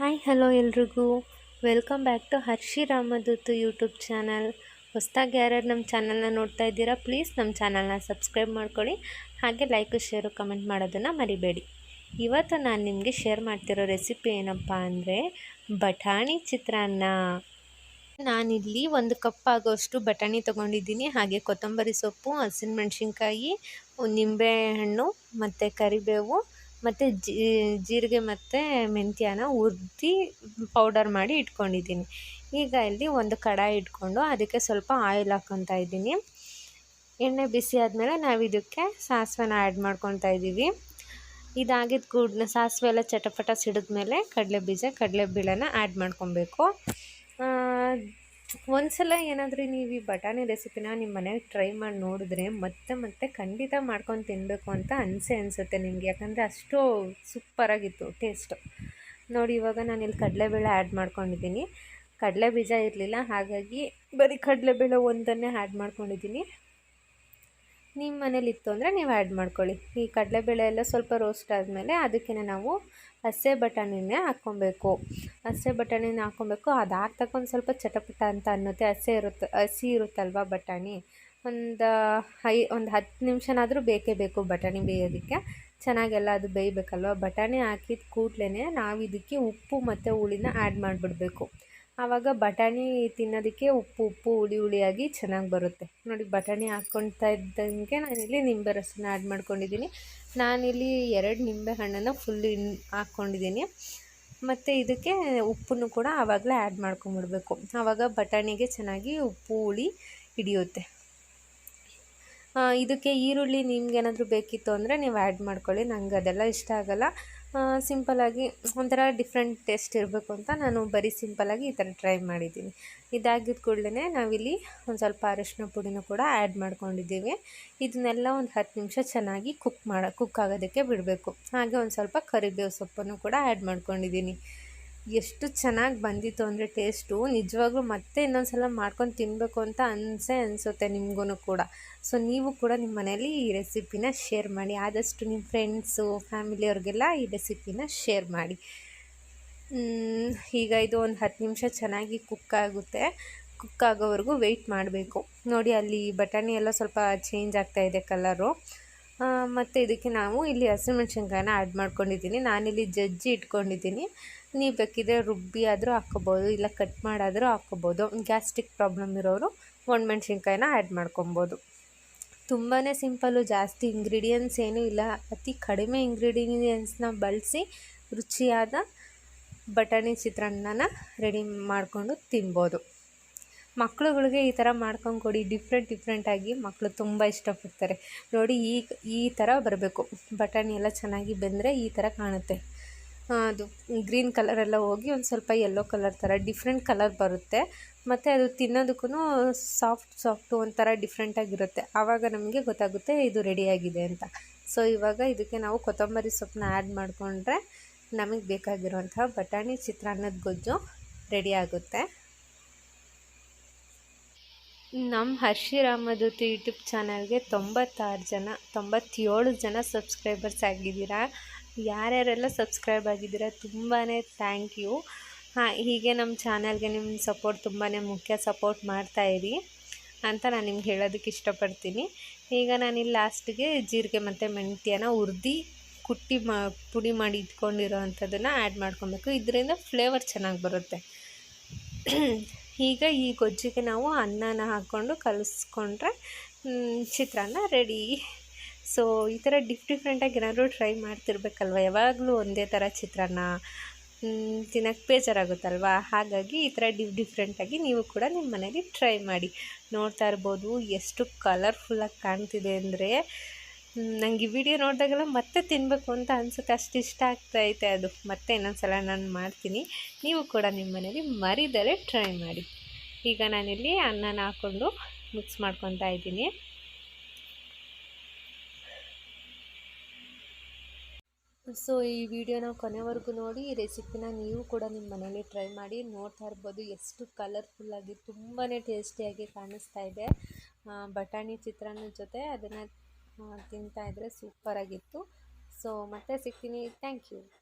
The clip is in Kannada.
ಹಾಯ್, ಹಲೋ ಎಲ್ರಿಗೂ. Welcome back to Harshi Ramadootu YouTube channel. ಹೊಸ್ದಾಗಿ ಯಾರ್ಯಾರು ನಮ್ಮ ಚಾನಲ್ನ ನೋಡ್ತಾ ಇದ್ದೀರಾ, ಪ್ಲೀಸ್ ನಮ್ಮ ಚಾನಲ್ನ ಸಬ್ಸ್ಕ್ರೈಬ್ ಮಾಡ್ಕೊಳ್ಳಿ. ಹಾಗೆ ಲೈಕು, ಶೇರು, ಕಮೆಂಟ್ ಮಾಡೋದನ್ನು ಮರಿಬೇಡಿ. ಇವತ್ತು ನಾನು ನಿಮಗೆ ಶೇರ್ ಮಾಡ್ತಿರೋ ರೆಸಿಪಿ ಏನಪ್ಪ ಅಂದರೆ, ಬಟಾಣಿ ಚಿತ್ರಾನ್ನ. ನಾನಿಲ್ಲಿ ಒಂದು ಕಪ್ ಆಗೋಷ್ಟು ಬಟಾಣಿ ತೊಗೊಂಡಿದ್ದೀನಿ. ಹಾಗೆ ಕೊತ್ತಂಬರಿ ಸೊಪ್ಪು ಹಸಿಮೆಣ್ಸಿನ್ಕಾಯಿ ನಿಂಬೆಹಣ್ಣು ಮತ್ತು ಕರಿಬೇವು ಮತ್ತು ಜೀರಿಗೆ ಮತ್ತು ಮೆಂತ್ಯನ ಹುರ್ದು ಪೌಡರ್ ಮಾಡಿ ಇಟ್ಕೊಂಡಿದ್ದೀನಿ. ಈಗ ಇಲ್ಲಿ ಒಂದು ಕಡಾಯಿ ಇಟ್ಕೊಂಡು ಅದಕ್ಕೆ ಸ್ವಲ್ಪ ಆಯಿಲ್ ಹಾಕ್ಕೊತಾ ಇದ್ದೀನಿ. ಎಣ್ಣೆ ಬಿಸಿ ಆದಮೇಲೆ ನಾವು ಇದಕ್ಕೆ ಸಾಸಿವೆನ ಆ್ಯಡ್ ಮಾಡ್ಕೊತಾ ಇದ್ದೀವಿ. ಇದಾಗಿದ್ದ ಕೂಡ ಸಾಸಿವೆ ಎಲ್ಲ ಚಟಪಟ ಸಿಡಿದ್ಮೇಲೆ ಕಡಲೆ ಬೀಜ ಕಡಲೆ ಬೀಳನ ಆ್ಯಡ್ ಮಾಡ್ಕೊಬೇಕು ಒಂದು ಸಲ ಏನಾದರೂ ನೀವು ಈ ಬಟಾಣಿ ರೆಸಿಪಿನ ನಿಮ್ಮ ಮನೆಗೆ ಟ್ರೈ ಮಾಡಿ ನೋಡಿದ್ರೆ ಮತ್ತೆ ಮತ್ತೆ ಖಂಡಿತ ಮಾಡ್ಕೊಂಡು ತಿನ್ನಬೇಕು ಅಂತ ಅನಿಸೆ ಅನಿಸುತ್ತೆ ನಿಮಗೆ. ಯಾಕಂದರೆ ಅಷ್ಟು ಸೂಪರಾಗಿತ್ತು ಟೇಸ್ಟು ನೋಡಿ, ಇವಾಗ ನಾನು ಇಲ್ಲಿ ಕಡಲೆಬೇಳೆ ಆ್ಯಡ್ ಮಾಡ್ಕೊಂಡಿದ್ದೀನಿ. ಕಡಲೆ ಬೀಜ ಇರಲಿಲ್ಲ, ಹಾಗಾಗಿ ಬರೀ ಕಡಲೆಬೇಳೆ ಒಂದನ್ನೇ ಆ್ಯಡ್ ಮಾಡ್ಕೊಂಡಿದ್ದೀನಿ. ನಿಮ್ಮ ಮನೇಲಿ ಇತ್ತು ಅಂದರೆ ನೀವು ಆ್ಯಡ್ ಮಾಡ್ಕೊಳ್ಳಿ. ಈ ಕಡಲೆಬೇಳೆ ಎಲ್ಲ ಸ್ವಲ್ಪ ರೋಸ್ಟ್ ಆದಮೇಲೆ ಅದಕ್ಕೆ ನಾವು ಹಸೆ ಬಟಾಣಿನೇ ಹಾಕ್ಕೊಬೇಕು. ಹಸೆ ಬಟಾಣಿನ ಹಾಕ್ಕೊಬೇಕು. ಅದು ಹಾಕ್ತಕ್ಕ ಒಂದು ಸ್ವಲ್ಪ ಚಟಪಟ ಅಂತ ಅನ್ನುತ್ತೆ. ಹಸೆ ಇರುತ್ತೆ ಹಸಿ ಇರುತ್ತಲ್ವ ಬಟಾಣಿ? ಒಂದು ಐ ಒಂದು ಹತ್ತು ನಿಮಿಷನಾದರೂ ಬೇಕೇ ಬೇಕು ಬಟಾಣಿ ಬೇಯೋದಕ್ಕೆ. ಚೆನ್ನಾಗೆಲ್ಲ ಅದು ಬೇಯಬೇಕಲ್ವ? ಬಟಾಣಿ ಹಾಕಿದ ಕೂಡಲೇ ನಾವು ಇದಕ್ಕೆ ಉಪ್ಪು ಮತ್ತು ಹುಳಿನ ಆ್ಯಡ್ ಮಾಡಿಬಿಡ್ಬೇಕು. ಆವಾಗ ಬಟಾಣಿ ತಿನ್ನೋದಕ್ಕೆ ಉಪ್ಪು ಉಪ್ಪು ಹುಳಿ ಹುಳಿಯಾಗಿ ಚೆನ್ನಾಗಿ ಬರುತ್ತೆ. ನೋಡಿ, ಬಟಾಣಿ ಹಾಕ್ಕೊಳ್ತಾ ಇದ್ದಂಗೆ ನಾನಿಲ್ಲಿ ನಿಂಬೆ ರಸನ ಆ್ಯಡ್ ಮಾಡ್ಕೊಂಡಿದ್ದೀನಿ. ನಾನಿಲ್ಲಿ ಎರಡು ನಿಂಬೆ ಹಣ್ಣನ್ನು ಫುಲ್ ಇನ್ ಹಾಕ್ಕೊಂಡಿದ್ದೀನಿ. ಮತ್ತು ಇದಕ್ಕೆ ಉಪ್ಪನ್ನು ಕೂಡ ಆವಾಗಲೇ ಆ್ಯಡ್ ಮಾಡ್ಕೊಂಬಿಡ್ಬೇಕು. ಆವಾಗ ಬಟಾಣಿಗೆ ಚೆನ್ನಾಗಿ ಉಪ್ಪು, ಹುಳಿ ಹಿಡಿಯುತ್ತೆ. ಇದಕ್ಕೆ ಈರುಳ್ಳಿ ನಿಮ್ಗೇನಾದರೂ ಬೇಕಿತ್ತು ಅಂದರೆ ನೀವು ಆ್ಯಡ್ ಮಾಡ್ಕೊಳ್ಳಿ. ನಂಗೆ ಅದೆಲ್ಲ ಇಷ್ಟ ಆಗೋಲ್ಲ. ಸಿಂಪಲಾಗಿ ಒಂಥರ ಡಿಫ್ರೆಂಟ್ ಟೇಸ್ಟ್ ಇರಬೇಕು ಅಂತ ನಾನು ಬರೀ ಸಿಂಪಲಾಗಿ ಈ ಥರ ಟ್ರೈ ಮಾಡಿದ್ದೀನಿ. ಇದಾಗಿದ್ದ ಕೂಡಲೇ ನಾವಿಲ್ಲಿ ಒಂದು ಸ್ವಲ್ಪ ಅರಿಶಿನ ಪುಡಿನೂ ಕೂಡ ಆ್ಯಡ್ ಮಾಡ್ಕೊಂಡಿದ್ದೀವಿ. ಇದನ್ನೆಲ್ಲ ಒಂದು ಹತ್ತು ನಿಮಿಷ ಚೆನ್ನಾಗಿ ಕುಕ್ ಮಾಡ ಕುಕ್ ಆಗೋದಕ್ಕೆ ಬಿಡಬೇಕು. ಹಾಗೆ ಒಂದು ಸ್ವಲ್ಪ ಕರಿಬೇವು ಸೊಪ್ಪನ್ನು ಕೂಡ ಆ್ಯಡ್ ಮಾಡ್ಕೊಂಡಿದ್ದೀನಿ. ಎಷ್ಟು ಚೆನ್ನಾಗಿ ಬಂದಿತ್ತು ಅಂದರೆ ಟೇಸ್ಟು. ನಿಜವಾಗ್ಲೂ ಮತ್ತೆ ಇನ್ನೊಂದು ಸಲ ಮಾಡ್ಕೊಂಡು ತಿನ್ನಬೇಕು ಅಂತ ಅನಿಸೇ ಅನಿಸುತ್ತೆ ನಿಮಗೂ ಕೂಡ. ಸೊ, ನೀವು ಕೂಡ ನಿಮ್ಮ ಮನೇಲಿ ಈ ರೆಸಿಪಿನ ಶೇರ್ ಮಾಡಿ. ಆದಷ್ಟು ನಿಮ್ಮ ಫ್ರೆಂಡ್ಸು, ಫ್ಯಾಮಿಲಿಯವ್ರಿಗೆಲ್ಲ ಈ ರೆಸಿಪಿನ ಶೇರ್ ಮಾಡಿ. ಈಗ ಇದು ಒಂದು ಹತ್ತು ನಿಮಿಷ ಚೆನ್ನಾಗಿ ಕುಕ್ ಆಗುತ್ತೆ. ಕುಕ್ ಆಗೋವರೆಗೂ ವೆಯ್ಟ್ ಮಾಡಬೇಕು. ನೋಡಿ, ಅಲ್ಲಿ ಬಟಾಣಿ ಎಲ್ಲ ಸ್ವಲ್ಪ ಚೇಂಜ್ ಆಗ್ತಾಯಿದೆ ಕಲರು ಮತ್ತು ಇದಕ್ಕೆ ನಾವು ಇಲ್ಲಿ ಹಸಿಮೆಣ್ಸಿನ್ಕಾಯನ್ನ ಆ್ಯಡ್ ಮಾಡ್ಕೊಂಡಿದ್ದೀನಿ. ನಾನಿಲ್ಲಿ ಜಜ್ಜಿ ಇಟ್ಕೊಂಡಿದ್ದೀನಿ. ನೀವು ಬೇಕಿದ್ರೆ ರುಬ್ಬಿ ಆದರೂ ಹಾಕ್ಕೋಬೋದು, ಇಲ್ಲ ಕಟ್ ಮಾಡಾದರೂ ಹಾಕ್ಕೋಬೋದು. ಗ್ಯಾಸ್ಟ್ರಿಕ್ ಪ್ರಾಬ್ಲಮ್ ಇರೋರು ಒಣಮೆಣ್ಸಿನ್ಕಾಯಿನ ಆ್ಯಡ್ ಮಾಡ್ಕೊಬೋದು. ತುಂಬಾ ಸಿಂಪಲ್ಲು, ಜಾಸ್ತಿ ಇಂಗ್ರೀಡಿಯೆಂಟ್ಸ್ ಏನೂ ಇಲ್ಲ. ಅತಿ ಕಡಿಮೆ ಇಂಗ್ರೀಡಿಯೆಂಟ್ಸ್ನ ಬಳಸಿ ರುಚಿಯಾದ ಬಟಾಣಿ ಚಿತ್ರಾನ್ನನ ರೆಡಿ ಮಾಡಿಕೊಂಡು ತಿನ್ಬೋದು. ಮಕ್ಳುಗಳಿಗೆ ಈ ಥರ ಮಾಡ್ಕೊಂಡು ಕೊಡಿ ಡಿಫ್ರೆಂಟ್ ಡಿಫ್ರೆಂಟಾಗಿ ಮಕ್ಕಳು ತುಂಬ ಇಷ್ಟಪಡ್ತಾರೆ. ನೋಡಿ, ಈ ಈ ಥರ ಬರಬೇಕು. ಬಟಾಣಿ ಎಲ್ಲ ಚೆನ್ನಾಗಿ ಬೆಂದರೆ ಈ ಥರ ಕಾಣುತ್ತೆ. ಅದು ಗ್ರೀನ್ ಕಲರೆಲ್ಲ ಹೋಗಿ ಒಂದು ಸ್ವಲ್ಪ ಯೆಲ್ಲೋ ಕಲರ್ ಥರ ಡಿಫ್ರೆಂಟ್ ಕಲರ್ ಬರುತ್ತೆ. ಮತ್ತು ಅದು ತಿನ್ನೋದಕ್ಕೂ ಸಾಫ್ಟ್ ಸಾಫ್ಟು ಒಂಥರ ಡಿಫ್ರೆಂಟಾಗಿರುತ್ತೆ ಆವಾಗ ನಮಗೆ ಗೊತ್ತಾಗುತ್ತೆ ಇದು ರೆಡಿಯಾಗಿದೆ ಅಂತ. ಸೊ ಇವಾಗ ಇದಕ್ಕೆ ನಾವು ಕೊತ್ತಂಬರಿ ಸೊಪ್ಪನ್ನ ಆ್ಯಡ್ ಮಾಡಿಕೊಂಡ್ರೆ ನಮಗೆ ಬೇಕಾಗಿರುವಂತಹ ಬಟಾಣಿ, ಚಿತ್ರಾನ್ನದ ಗೊಜ್ಜು ರೆಡಿ ಆಗುತ್ತೆ. ನಮ್ಮ ಹರ್ಷಿ ರಾಮದೂತಿ ಯೂಟ್ಯೂಬ್ ಚಾನಲ್ಗೆ ತೊಂಬತ್ತಾರು ಜನ, ತೊಂಬತ್ತೇಳು ಜನ ಸಬ್ಸ್ಕ್ರೈಬರ್ಸ್ ಆಗಿದ್ದೀರಾ? ಯಾರ್ಯಾರೆಲ್ಲ ಸಬ್ಸ್ಕ್ರೈಬ್ ಆಗಿದ್ದೀರಾ? ತುಂಬಾ ಥ್ಯಾಂಕ್ ಯು. ಹಾಂ, ಹೀಗೆ ನಮ್ಮ ಚಾನಲ್ಗೆ ನಿಮ್ಮ ಸಪೋರ್ಟ್ ತುಂಬಾ ಮುಖ್ಯ ಸಪೋರ್ಟ್ ಮಾಡ್ತಾಯಿರಿ ಅಂತ ನಾನು ನಿಮ್ಗೆ ಹೇಳೋದಕ್ಕೆ ಇಷ್ಟಪಡ್ತೀನಿ. ಈಗ ನಾನಿಲ್ಲಿ ಲಾಸ್ಟಿಗೆ ಜೀರಿಗೆ ಮತ್ತು ಮೆಂತ್ಯನ ಹುರ್ದು ಕುಟ್ಟಿ ಮಾ, ಪುಡಿ ಮಾಡಿ ಇಟ್ಕೊಂಡಿರೋ ಅಂಥದ್ದನ್ನು ಆ್ಯಡ್ ಮಾಡ್ಕೊಬೇಕು. ಇದರಿಂದ ಫ್ಲೇವರ್ ಚೆನ್ನಾಗಿ ಬರುತ್ತೆ. ಈಗ ಈ ಗೊಜ್ಜಿಗೆ ನಾವು ಅನ್ನನ ಹಾಕ್ಕೊಂಡು ಕಲಿಸ್ಕೊಂಡ್ರೆ ಚಿತ್ರಾನ್ನ ರೆಡಿ ಸೊ ಈ ಥರ ಡಿಫ್ ಡಿಫ್ರೆಂಟಾಗಿ ಏನಾದರೂ ಟ್ರೈ ಮಾಡ್ತಿರ್ಬೇಕಲ್ವ? ಯಾವಾಗಲೂ ಒಂದೇ ಥರ ಚಿತ್ರಾನ್ನ ತಿನ್ನೋಕ್ಕೆ ಬೇಜಾರಾಗುತ್ತಲ್ವ? ಹಾಗಾಗಿ ಈ ಥರ ಡಿಫ್ ಡಿಫ್ರೆಂಟಾಗಿ ನೀವು ಕೂಡ ನಿಮ್ಮ ಮನೇಲಿ ಟ್ರೈ ಮಾಡಿ ನೋಡ್ತಾ ಇರ್ಬೋದು. ಎಷ್ಟು ಕಲರ್ಫುಲ್ಲಾಗಿ ಕಾಣ್ತಿದೆ ಅಂದರೆ ನನಗೆ ಈ ವಿಡಿಯೋ ನೋಡಿದಾಗೆಲ್ಲ ಮತ್ತೆ ತಿನ್ನಬೇಕು ಅಂತ ಅನ್ಸುತ್ತೆ. ಅಷ್ಟು ಇಷ್ಟ ಆಗ್ತೈತೆ ಅದು. ಮತ್ತೆ ಇನ್ನೊಂದು ಸಲ ನಾನು ಮಾಡ್ತೀನಿ. ನೀವು ಕೂಡ ನಿಮ್ಮ ಮನೇಲಿ ಮರಿದರೆ ಟ್ರೈ ಮಾಡಿ. ಈಗ ನಾನಿಲ್ಲಿ ಅನ್ನನ ಹಾಕ್ಕೊಂಡು ಮಿಕ್ಸ್ ಮಾಡ್ಕೊತಾ ಇದ್ದೀನಿ. ಸೊ ಈ ವಿಡಿಯೋನ ಕೊನೆವರೆಗೂ ನೋಡಿ, ಈ ರೆಸಿಪಿನ ನೀವು ಕೂಡ ನಿಮ್ಮ ಮನೇಲಿ ಟ್ರೈ ಮಾಡಿ ನೋಡ್ತಾ ಇರ್ಬೋದು. ಎಷ್ಟು ಕಲರ್ಫುಲ್ಲಾಗಿ ತುಂಬಾ ಟೇಸ್ಟಿಯಾಗಿ ಕಾಣಿಸ್ತಾ ಇದೆ. ಬಟಾಣಿ ಚಿತ್ರಾನ್ನದ ಜೊತೆ ಅದನ್ನು ತಿಂತಾಯಿದ್ರೆ ಸೂಪರಾಗಿತ್ತು ಸೊ ಮತ್ತೆ ಸಿಗ್ತೀನಿ. Thank you